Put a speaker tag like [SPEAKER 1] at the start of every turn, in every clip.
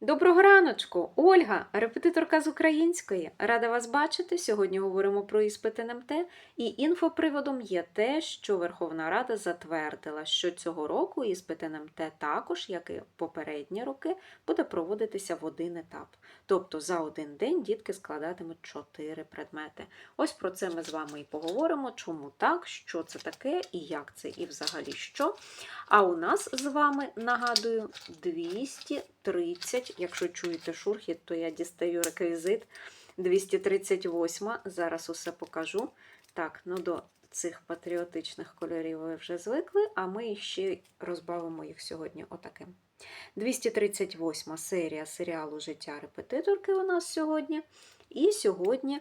[SPEAKER 1] Доброго раночку! Ольга, репетиторка з української. Рада вас бачити. Сьогодні говоримо про іспит НМТ. І інфоприводом є те, що Верховна Рада затвердила, що цього року іспит НМТ також, як і попередні роки, буде проводитися в один етап. Тобто за один день дітки складатимуть чотири предмети. Ось про це ми з вами і поговоримо, чому так, що це таке і як це, і взагалі що. А у нас з вами, нагадую, 230, якщо чуєте шурхіт, то я дістаю реквізит 238. Зараз усе покажу. Так, ну до цих патріотичних кольорів ви вже звикли, а ми ще розбавимо їх сьогодні отаким. 238 серія серіалу Життя репетиторки у нас сьогодні. І сьогодні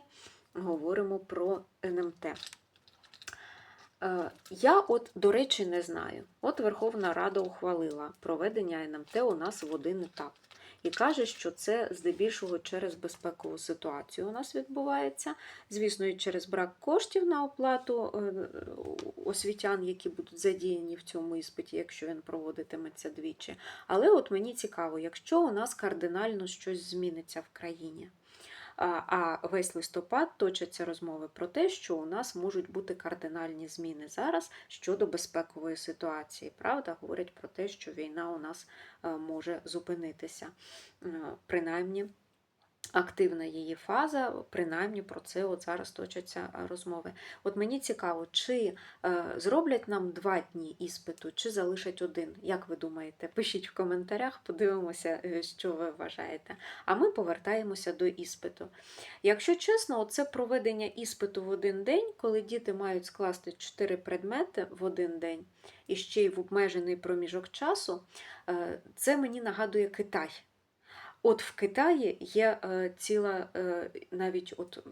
[SPEAKER 1] говоримо про НМТ. Е, Я, от, до речі, не знаю. От Верховна Рада ухвалила проведення НМТ у нас в один етап. І каже, що це здебільшого через безпекову ситуацію у нас відбувається. Звісно, і через брак коштів на оплату е, освітян, які будуть задіяні в цьому іспиті, якщо він проводитиметься двічі. Але от мені цікаво, якщо у нас кардинально щось зміниться в країні. А весь листопад точаться розмови про те, що у нас можуть бути кардинальні зміни зараз щодо безпекової ситуації. Правда, говорять про те, що війна у нас е, може зупинитися. Е, Принаймні. Активна її фаза, принаймні про це от зараз точаться розмови. От мені цікаво, чи е, зроблять нам два дні іспиту, чи залишать один. Як ви думаєте? Пишіть в коментарях, подивимося, е, що ви вважаєте. А ми повертаємося до іспиту. Якщо чесно, це проведення іспиту в один день, коли діти мають скласти чотири предмети в один день і ще й в обмежений проміжок часу, е, це мені нагадує Китай. От в Китаї є е, ціла е, навіть от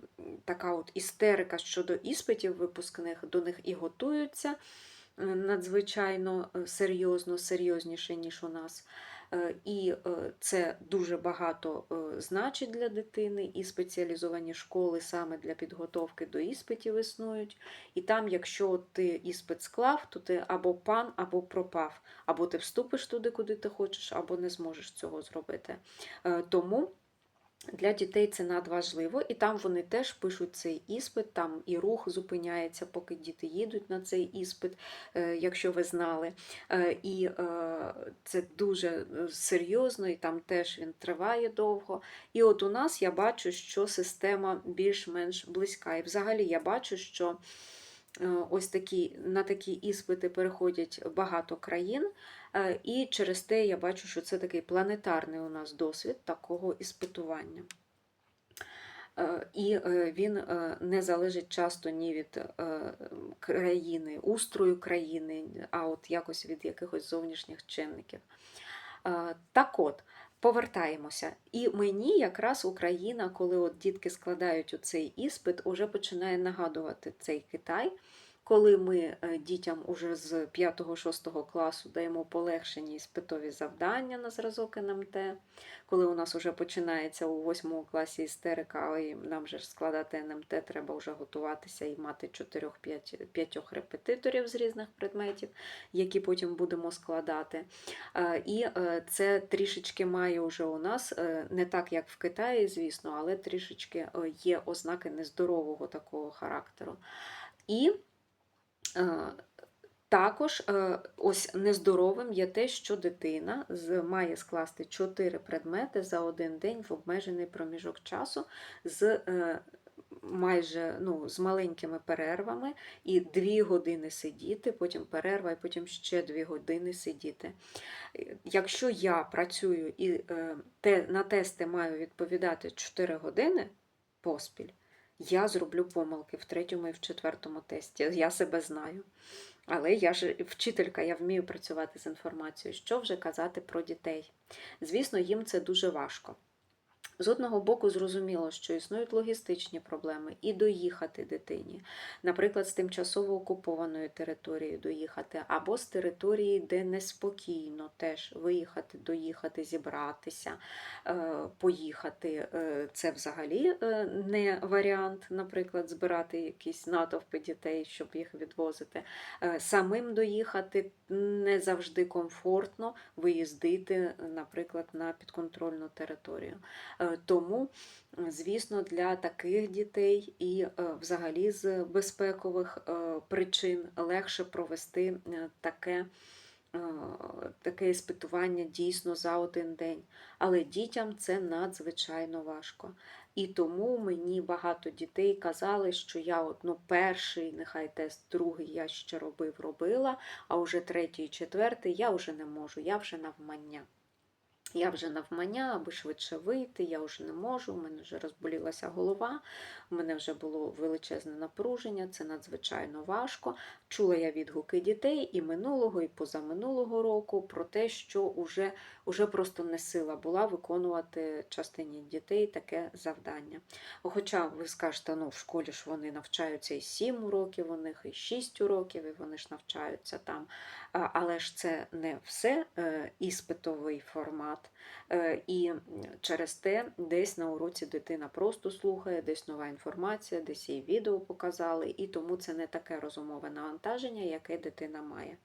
[SPEAKER 1] така от істерика щодо іспитів випускних, до них і готуються е, надзвичайно серйозно, серйозніше, ніж у нас. Е, І е, це дуже багато е, значить для дитини, і спеціалізовані школи саме для підготовки до іспитів існують. І там, якщо ти іспит склав, то ти або пан, або пропав, або ти вступиш туди, куди ти хочеш, або не зможеш цього зробити. Тому для дітей це надважливо, і там вони теж пишуть цей іспит, там і рух зупиняється, поки діти їдуть на цей іспит, е, якщо ви знали. Е, І е, це дуже серйозно, і там теж він триває довго. І от у нас я бачу, що система більш-менш близька. І взагалі я бачу, що ось такі, на такі іспити переходять багато країн. Е, І через те я бачу, що це такий планетарний у нас досвід такого іспитування. Е, І е, він е, не залежить часто ні від е, країни, устрою країни, а от якось від якихось зовнішніх чинників. Е, Так от, повертаємося. І мені якраз Україна, коли от дітки складають у цей іспит, уже починає нагадувати цей Китай. Коли ми е, дітям уже з 5-6 класу даємо полегшені іспитові завдання на зразок НМТ, коли у нас вже починається у 8 класі істерика, але нам же складати НМТ, треба вже готуватися і мати 4-5 репетиторів з різних предметів, які потім будемо складати. Е, І е, це трішечки має вже у нас не так, як в Китаї, звісно, але трішечки є ознаки нездорового такого характеру. І Також е, ось нездоровим є те, що дитина має скласти 4 предмети за один день в обмежений проміжок часу з е, майже ну, з маленькими перервами і 2 години сидіти, потім перерва, і потім ще 2 години сидіти. Е, Якщо я працюю і е, на тести маю відповідати 4 години поспіль, я зроблю помилки в третьому і в четвертому тесті. Я себе знаю. Але я ж вчителька, я вмію працювати з інформацією. Що вже казати про дітей? Звісно, їм це дуже важко. З одного боку, зрозуміло, що існують логістичні проблеми і доїхати дитині, наприклад, з тимчасово окупованої території доїхати, або з території, де неспокійно теж виїхати, доїхати, зібратися, е, поїхати. Е, Це взагалі е, не варіант, наприклад, збирати якісь натовпи дітей, щоб їх відвозити. Самим доїхати не завжди комфортно виїздити, наприклад, на підконтрольну територію. Е, Тому, звісно, для таких дітей і е, взагалі з безпекових е, причин легше провести таке. Таке іспитування дійсно за один день. Але дітям це надзвичайно важко. І тому мені багато дітей казали, що я от, ну, перший, нехай тест, другий я ще робив, робила, а вже третій, четвертий я вже не можу, я вже навмання. Я вже навмання, аби швидше вийти, я вже не можу, у мене вже розболілася голова, у мене вже було величезне напруження, це надзвичайно важко. Чула я відгуки дітей і минулого, і позаминулого року про те, що уже, уже просто не сила була виконувати частині дітей таке завдання. Хоча ви скажете, ну в школі ж вони навчаються і 7 уроків, у них і 6 уроків, і вони ж навчаються там. Але ж це не все е, іспитовий формат. Е, І через те десь на уроці дитина просто слухає, десь нова інформація, десь їй відео показали, і тому це не таке розумове навантаження, яке дитина має.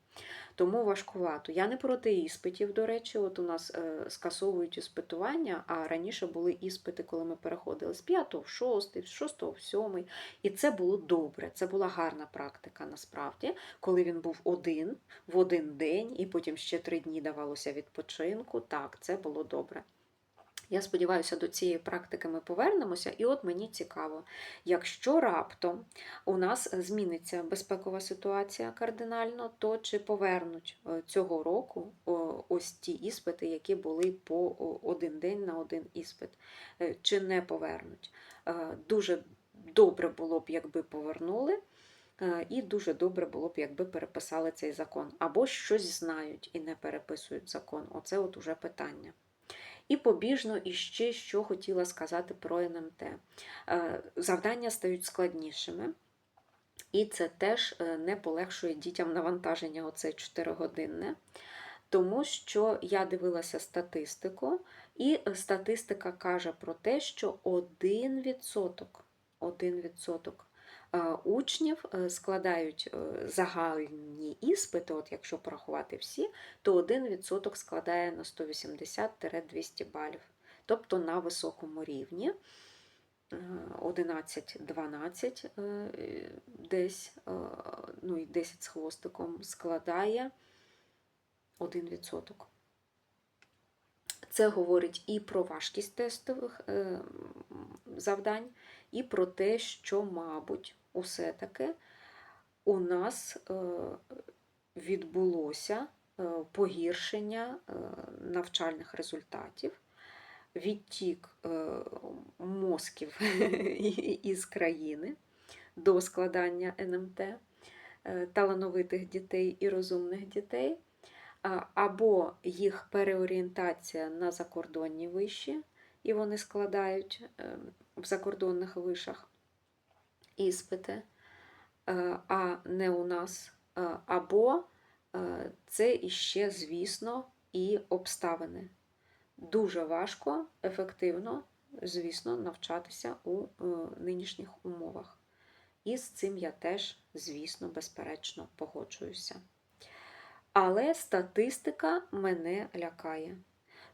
[SPEAKER 1] Тому важкувато. Я не проти іспитів, до речі, от у нас е, скасовують іспитування, а раніше були іспити, коли ми переходили з 5 в 6, з 6 в 7. І це було добре, це була гарна практика насправді, коли він був один в один день, і потім ще три дні давалося відпочинку. Так, це було добре. Я сподіваюся, до цієї практики ми повернемося, і от мені цікаво, якщо раптом у нас зміниться безпекова ситуація кардинально, то чи повернуть е, цього року ось ті іспити, які були по один день на один іспит, Е, чи не повернуть? Е, Дуже добре було б, якби повернули. І дуже добре було б, якби переписали цей закон. Або щось знають і не переписують закон. Оце от уже питання. І побіжно іще що хотіла сказати про НМТ. Е, Завдання стають складнішими, і це теж е, не полегшує дітям навантаження оце 4-годинне. Тому що я дивилася статистику, і статистика каже про те, що 1%, 1% е, учнів е, складають е, загальні іспити, от якщо порахувати всі, то 1% складає на 180-200 балів, тобто на високому рівні. е, 11-12 е, десь, е, ну і 10 з хвостиком складає 1%. Це говорить і про важкість тестових е, завдань, і про те, що, мабуть, усе-таки у нас е, відбулося е, погіршення е, навчальних результатів, відтік мозків із країни до складання НМТ талановитих дітей і розумних дітей, або їх переорієнтація на закордонні виші, і вони складають е, в закордонних вишах іспити, е, а не у нас. Е, Або е, це іще, звісно, і обставини. Дуже важко, ефективно, звісно, навчатися у нинішніх умовах. І з цим я теж, звісно, безперечно погоджуюся. Але статистика мене лякає,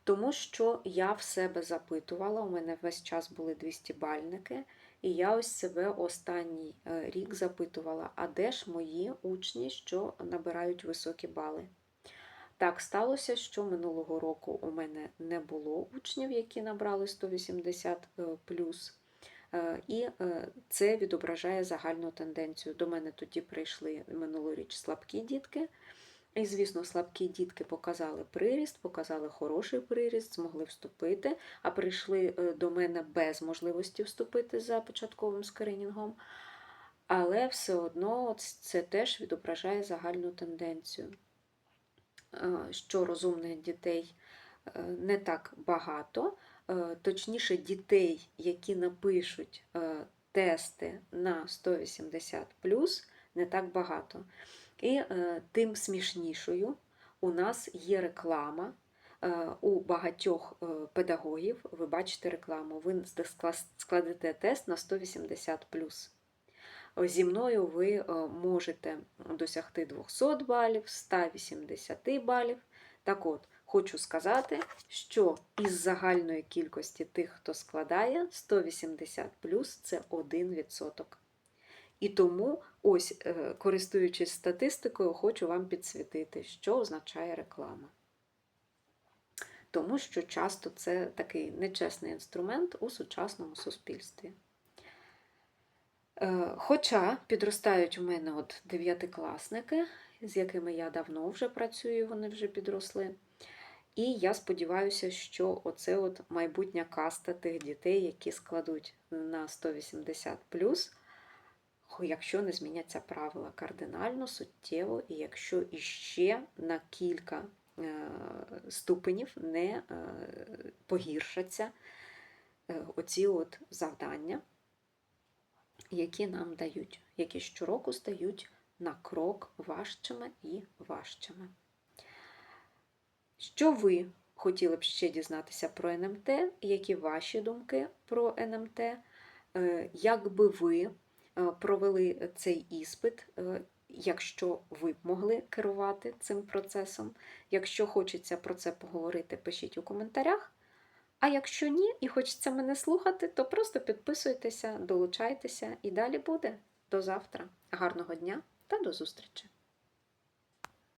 [SPEAKER 1] тому що я в себе запитувала, у мене весь час були 200 бальники, і я ось себе останній е, рік запитувала, а де ж мої учні, що набирають високі бали. Так сталося, що минулого року у мене не було учнів, які набрали 180 е, плюс. Е, І це відображає загальну тенденцію. До мене тоді прийшли минулоріч слабкі дітки. І, звісно, слабкі дітки показали приріст, показали хороший приріст, змогли вступити, а прийшли е, до мене без можливості вступити за початковим скринінгом. Але все одно це теж відображає загальну тенденцію, е, що розумних дітей е, не так багато, точніше, дітей, які напишуть тести на 180 не так багато. І е, тим смішнішою у нас є реклама. Е, У багатьох е, педагогів ви бачите рекламу, ви складете тест на 180 Зі мною ви е, можете досягти 200 балів, 180 балів. Так от, хочу сказати, що із загальної кількості тих, хто складає 180 це 1%. І тому, ось, е, користуючись статистикою, хочу вам підсвітити, що означає реклама. Тому що часто це такий нечесний інструмент у сучасному суспільстві. Е, Хоча підростають у мене от дев'ятикласники, з якими я давно вже працюю, вони вже підросли. І я сподіваюся, що оце от майбутня каста тих дітей, які складуть на 180 якщо не зміняться правила кардинально, суттєво, і якщо іще на кілька е, ступенів не е, погіршаться е, оці от завдання, які нам дають, які щороку стають на крок важчими і важчими. Що ви хотіли б ще дізнатися про НМТ? Які ваші думки про НМТ? Як би ви провели цей іспит, е, якщо ви могли керувати цим процесом? Якщо хочеться про це поговорити, пишіть у коментарях. А якщо ні, і хочеться мене слухати, то просто підписуйтеся, долучайтеся і далі буде. До завтра. Гарного дня та до зустрічі!